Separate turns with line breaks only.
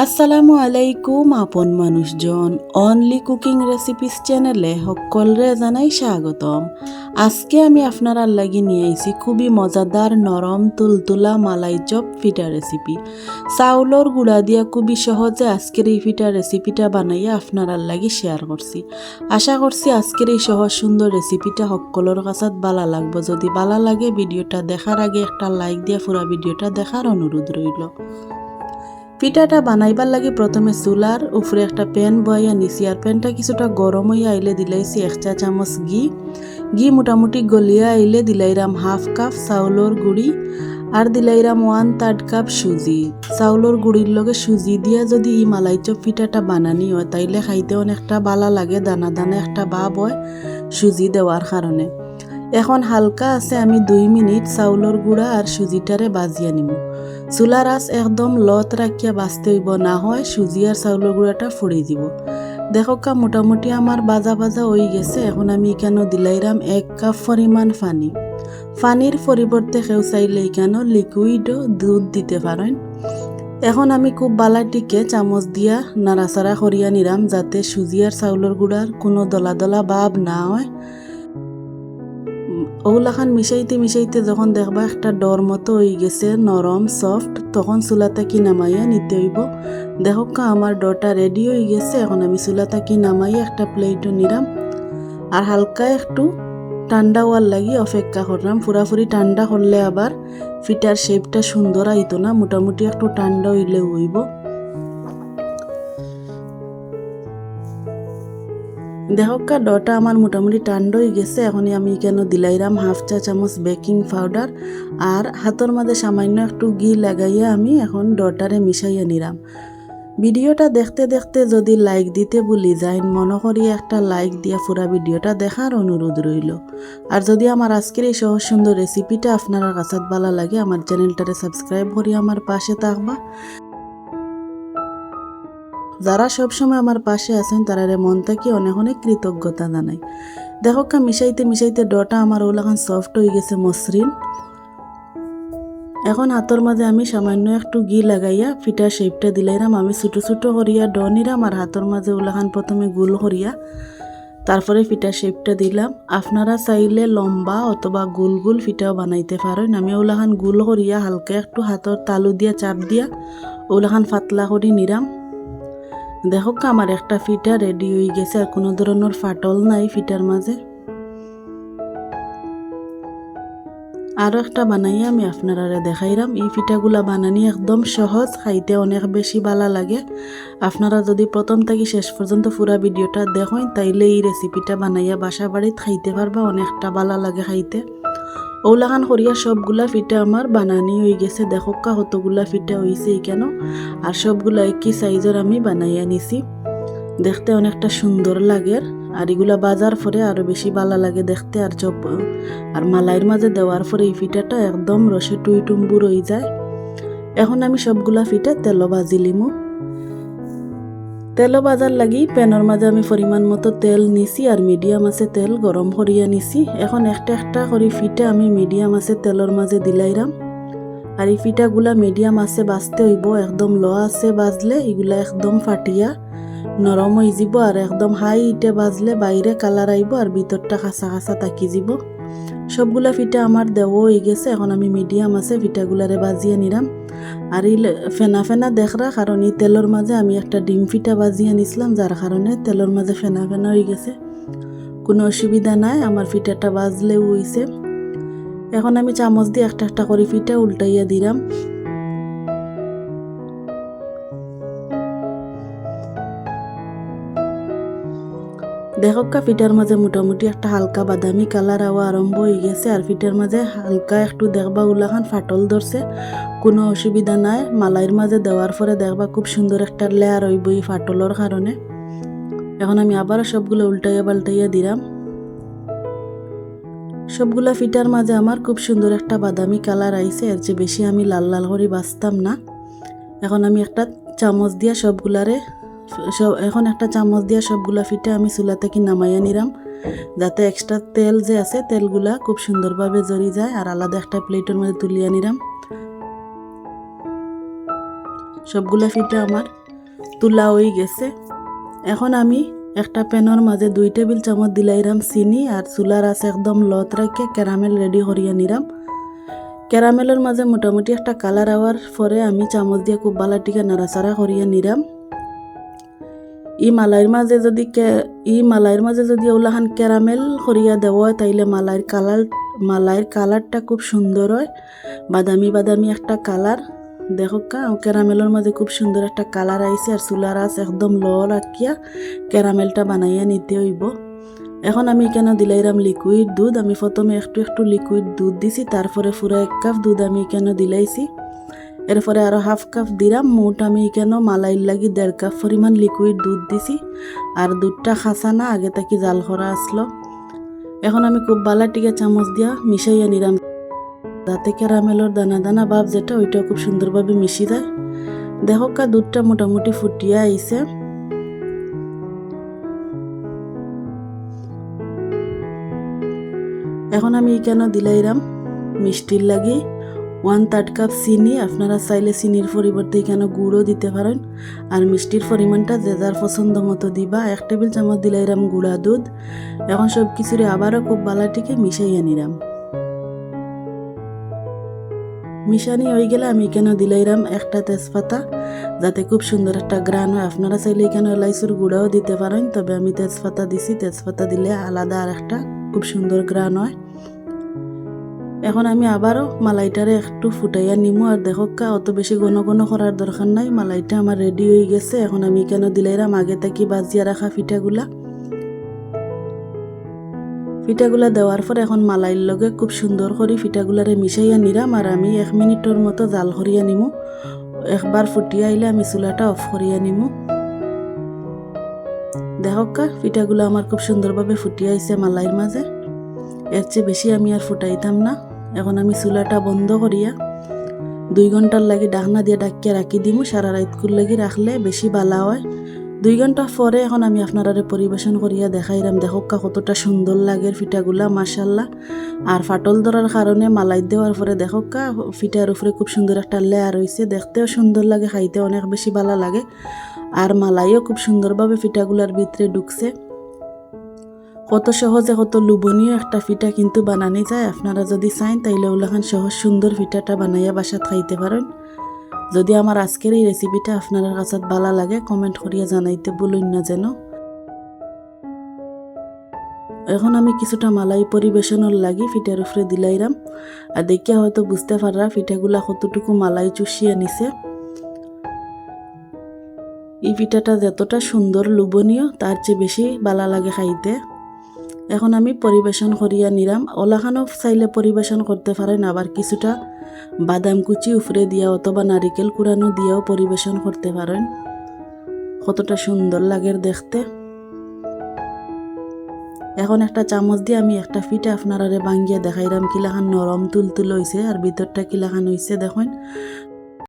আসসালামু আলাইকুম, আপন মানুষজন। অনলি কুকিং রেসিপিস চ্যানেলে সকলরে জানাই স্বাগতম। আজকে আমি আপনার লাগি নিয়ে আইছি খুবই মজাদার নরম তুলতুলা মালাই চপ ফিটা রেসিপি চাউলর গুঁড়া দিয়া খুবই সহজে আজকের এই ফিটা রেসিপিটা বানাইয়া আপনার লাগি শেয়ার করছি। আশা করছি আজকের এই সহজ সুন্দর রেসিপিটা সকলের কাছত বালা লাগবে। যদি বালা লাগে ভিডিওটা দেখার আগে একটা লাইক দিয়া পুরা ভিডিওটা দেখার অনুরোধ রইল। পিঠাটা বানাইবার লাগে প্রথমে চুলার উপরে একটা প্যান বয়াইয়া নিছি, আর প্যানটা কিছুটা গরম হইয়া আইলে দিলাইছি এক চা চামচ ঘি। ঘি মোটামুটি গলিয়া আইলে দিলাইরাম হাফ কাপ চাউলর গুড়ি, আর দিলাইরাম ওয়ান থার্ড কাপ সুজি। চাউলর গুড়ির লগে সুজি দিয়া যদি ই মালাই চপ পিঠাটা বানানি হয়, তাইলে খাইতে অনেকটা বালা লাগে, দানা দানা একটা ভাব হয় সুজি দেওয়ার কারণে এখন হালকা আছে, আমি দুই মিনিট চাউলর গুঁড়া আর সুজিটারে বাজিয়া নিমু। চুলার আঁচ একদম লত রাখিয়া বাঁচতে হইব না হয় সুজি আর চাউলের গুঁড়াটা ফুড়ে দিব। দেখকা, মোটামুটি আমার বাজা বাজা হয়ে গেছে, এখন আমি কেন দিলাইরাম এক কাপ পরিমাণ পানি। পানির পরিবর্তে কেউ চাইলে কেন লিকুইডও দুধ দিতে পারেন এখন আমি খুব বালাটিকে চামচ দিয়া নাড়াচাড়া করিয়া নিরাম যাতে সুজি আর চাউলের গুঁড়ার কোনো দলা দলা ভাব না হয়। ওগুলাখান মিশাইতে মিশাইতে যখন দেখবা একটা ডর মতো হয়ে গেছে, নরম সফট তখন চুলাটা কি নামাইয়া নিতে হইব? দেখকা আমার ডরটা রেডি হয়ে গেছে, এখন আমি চুলাটা কি নামাইয়া একটা প্লেটও নিলাম আর হালকা একটু ঠান্ডা হওয়ার লাগি অপেক্ষা করলাম। পুরাপুরি ঠান্ডা করলে আবার ফিটার শেপটা সুন্দর আইতো না, মোটামুটি একটু ঠান্ডা হইলে হইব। দেখকা ডটা আমার মোটামুটি হয়ে গেছে। এখনই আমি কেন দিলাইরাম? হাফ চা চামচ বেকিং পাউডার আর হাতের মাঝে সামান্য একটু ঘি লাগাইয়া আমি এখন ডটারে মিশাইয়া নিলাম। ভিডিওটা দেখতে দেখতে যদি লাইক দিতে বলি যাই মনে করি একটা লাইক দিয়া পুরা ভিডিওটা দেখার অনুরোধ রইল। আর যদি আমার আজকের এই সহজ সুন্দর রেসিপিটা আপনারা কাছে ভালো লাগে, আমার চ্যানেলটারে সাবস্ক্রাইব করি আমার পাশে থাকবা। যারা সবসময় আমার পাশে আছেন তারা মন থেকে অনেক অনেক কৃতজ্ঞতা জানাই। দেখো কা, মিশাইতে মিশাইতে ডটা আমার ওলাখান সফট হয়ে গেছে মসৃণ। এখন হাতের মাঝে আমি সামান্য একটু ঘি লাগাইয়া ফিটার শেপটা দিলাইরাম। আমি ছোটো ছোটো করিয়া ড নিলাম আর হাতের মাঝে ওলাখান প্রথমে গুল করিয়া তারপরে ফিটা শেপটা দিলাম। আপনারা চাইলে লম্বা অথবা গোল গোল ফিটাও বানাইতে পারেন। আমি ওলাখান গুল করিয়া হালকা একটু হাতের তালু দিয়া চাপ দিয়া ওলাখান পাতলা করি নিলাম দেখো আমার একটা ফিটা রেডি হয়ে গেছে, আর কোনো ধরনের ফাটল নাই ফিটার মাঝে। আরও একটা বানাইয়া আমি, আপনারা দেখাইলাম এই পিঠাগুলা বানানি একদম সহজ, খাইতে অনেক বেশি ভালো লাগে। আপনারা যদি প্রথম থেকে শেষ পর্যন্ত পুরা ভিডিওটা দেখেন, তাইলে এই রেসিপিটা বানাইয়া বাসা বাড়িতে খাইতে পারবা, অনেকটা ভালো লাগে খাইতে। ওলাখান করিয়া সবগুলা ফিটা আমার বানানি হয়ে গেছে। দেখোকা কতগুলা ফিটা হয়েছে কেন? আর সবগুলা একই সাইজের আমি বানাইয়া নিছি। দেখতে অনেকটা সুন্দর লাগে। আর এগুলা বাজার পরে আরও বেশি ভালো লাগে দেখতে। আর চপ, আর মালাইয়ের মাঝে দেওয়ার পরে এই ফিটাটা একদম রসে টুই টুম্বুর হয়ে যায়। এখন আমি সবগুলা ফিটা তেল ভাজি লিমু। তেল বাজার লাগি প্যানের মাঝে আমি পরিমাণ মতো তেল নিছি আর মিডিয়াম আছে তেল গরম করিয়া নিছি। এখন একটা একটা করে ফিটা আমি মিডিয়াম আছে তেলের মাঝে দিলাইরাম আর এই ফিটাগুলা মিডিয়াম আছে, বাজতে হইব, একদম ল আছে বাজলে এগুলা একদম ফাটিয়া নরম হয়ে যাব আর একদম হাই ইটে বাজলে বাইরে কালার আইব আর ভিতরটা খাসা খাসা তাকি যাব। সবগুলা ফিটা আমার দেওয়া হয়ে গেছে, এখন আমি মিডিয়াম আছে, ফিটাগুলারে বাজিয়ে নিলাম। আর এই ফেনা ফেনা দেখরা, কারণ এই তেলের মাঝে আমি একটা ডিম ফিটা বাজিয়ে নিছিলাম, যার কারণে তেলের মাঝে ফেনা ফেনা হয়ে গেছে। কোনো অসুবিধা নাই, আমার ফিটাটা বাজলেও হইছে। এখন আমি চামচ দিয়ে একটা একটা করে ফিটা উল্টাইয়া দিলাম। দেখকা ফিটার মাঝে মোটামুটি একটা হালকা বাদামি কালার আওয়া আরম্ভ হয়ে গেছে, আর ফিটার মাঝে হালকা একটু দেখবা উলাখান ফাটল ধরছে। কোনো অসুবিধা নাই, মালাইয়ের মাঝে দেওয়ার পরে দেখবা খুব সুন্দর একটা লেয়ার হইব এই ফাটলের কারণে। এখন আমি আবারও সবগুলো উল্টাইয়া পাল্টাইয়া দিলাম। সবগুলা ফিটার মাঝে আমার খুব সুন্দর একটা বাদামি কালার আইছে, এর চেয়ে বেশি আমি লাল লাল করে বাঁচতাম না। এখন আমি একটা চামচ দিয়া সবগুলারে সব, এখন একটা চামচ দিয়া সবগুলা ফিটা আমি চুলা থেকে নামাইয়া নিলাম যাতে এক্সট্রা তেল যে আছে, তেলগুলা খুব সুন্দরভাবে জড়ি যায় আর আলাদা একটা প্লেটের মধ্যে তুলিয়া নিলাম সবগুলা ফিটা আমার তুলা হয়ে গেছে। এখন আমি একটা প্যানের মাঝে দুই টেবিল চামচ দিলাইরাম চিনি আর চুলার আছে একদম লত রাখে ক্যারামেল রেডি করিয়া নিলাম ক্যারামেলের মাঝে মোটামুটি একটা কালার আওয়ার পরে আমি চামচ দিয়ে খুব বালাটিকে নাড়াচাড়া করিয়া নিলাম ই মালাইর মাঝে যদি কে- ই মালাইর মাঝে যদি ওলাখান ক্যারামেল দেওয়া হয়, তাইলে মালাইর কালার মালাইর কালারটা খুব সুন্দর হয়। বাদামি বাদামি একটা কালার দেখো কা ক্যারামেলের মাঝে খুব সুন্দর একটা কালার আইছে আর চুলার আঁচ একদম ল রাখিয়া ক্যারামেলটা বানাইয়া নিতে হইব। এখন আমি কেন দিলাইরাম লিকুইড দুধ, আমি প্রথমে একটু একটু লিকুইড দুধ দিছি তারপরে পুরো এক কাপ দুধ আমি কেন দিলাইছি। এরপরে আরও হাফ কাপ দিলাম, মোট আমি কেন মালাইর লাগি দেড় কাপ পরিমাণ লিকুইড দুধ দিছি। আর দুধটা খাসা না, আগে থাকি জাল করা আসলো। এখন আমি খুব বালাটিকে চামচ দিয়া মিশাইয়া নিলাম। যাতে ক্যারামেলের দানা দানা ভাব যেটা, ওইটা খুব সুন্দরভাবে মিশি দেখো কা দুধটা মোটামুটি ফুটিয়া আইছে। এখন আমি কেন দিলাইরাম মিষ্টির লাগি। ওয়ান থার্ড কাপ চিনি, আপনারা চাইলে চিনির পরিবর্তে এখানে গুঁড়ও দিতে পারেন। আর মিষ্টির পরিমাণটা যে যার পছন্দ মতো দিবা। এক টেবিল চামচ দিলাইরাম গুঁড়া দুধ। এখন সব কিছুরে আবারও খুব বালাটিকে মিশাইয়া নিলাম। মিশানি হয়ে গেলে আমি কেন দিলাইরাম একটা তেজপাতা, যাতে খুব সুন্দর একটা গ্রান হয়। আপনারা চাইলে এখানে এলাইচুর গুঁড়াও দিতে পারেন, তবে আমি তেজপাতা দিছি। তেজপাতা দিলে আলাদা আর একটা খুব সুন্দর গ্রান হয়। এখন আমি আবারও মালাইটারে একটু ফুটাইয়া নিমু আর দেখো কা, অত বেশি ঘন ঘন করার দরকার নাই। মালাইটা আমার রেডি হয়ে গেছে। এখন আমি কেন দিলাইরাম? আগে থাকি বাজিয়া রাখা পিঠাগুলা পিঠাগুলা দেওয়ার পর এখন মালাইর লগে খুব সুন্দর করে পিঠাগুলারে মিশাইয়া নিরাম আর আমি এক মিনিটের মতো জাল করিয়া নিমু। একবার ফুটিয়ে আইলে আমি চুলাটা অফ করিয়া নিমু। দেখকা পিঠাগুলো আমার খুব সুন্দরভাবে ফুটিয়ে আইছে মালাইয়ের মাঝে। এর চেয়ে বেশি আমি আর ফুটাইতাম না। এখন আমি চুলাটা বন্ধ করিয়া দুই ঘণ্টার লাগি ডাকনা দিয়ে ডাকিয়া রাখি দিমু, সারা রাতকুর লাগি রাখলে বেশি বালা হয়। দুই ঘণ্টা পরে এখন আমি আপনারারে পরিবেশন করিয়া দেখাইলাম দেখোকা কতটা সুন্দর লাগে ফিটাগুলা মাসাল্লাহ আর ফাটল ধরার কারণে মালাই দেওয়ার পরে দেখোকা ফিটার উপরে খুব সুন্দর একটা লেয়ার হয়েছে দেখতেও সুন্দর লাগে খাইতে অনেক বেশি ভালো লাগে। আর মালাইও খুব সুন্দরভাবে ফিটাগুলার ভিতরে ঢুকছে। কত সহজে কত লোভনীয় একটা পিঠা কিন্তু বানানি যায়। আপনারা যদি চাইন তাইলে ওলাখান সহজ সুন্দর পিঠাটা বানাইয়া বাসাত খাইতে পারেন। যদি আমার আজকের এই রেসিপিটা আপনার কাছে ভালো লাগে কমেন্ট করিয়া জানাইতে বলুন না যেন। এখন আমি কিছুটা মালাই পরিবেশনের লাগি, ফিটার উপরে দিলাইরাম। আর দেখিয়া হয়তো বুঝতে পাররা পিঠাগুলা কতটুকু মালাই চুষিয়ে নিছে। এই পিঠাটা যতটা সুন্দর, লোভনীয়, তার চেয়ে বেশি ভালো লাগে খাইতে। এখন আমি পরিবেশন করিয়া নিলাম। ওলাখানও চাইলে পরিবেশন করতে পারেন, আবার কিছুটা বাদাম কুচি উফরে দিয়া অথবা নারিকেল কুড়ানো দিয়েও পরিবেশন করতে পারেন। কতটা সুন্দর লাগে দেখতে। এখন একটা চামচ দিয়ে আমি একটা ফিটে আপনারারে ভাঙ্গিয়া দেখাইলাম, কিলাখান নরম তুলতুল হইছে আর ভিতরটা কিলাখান হইছে, দেখুন।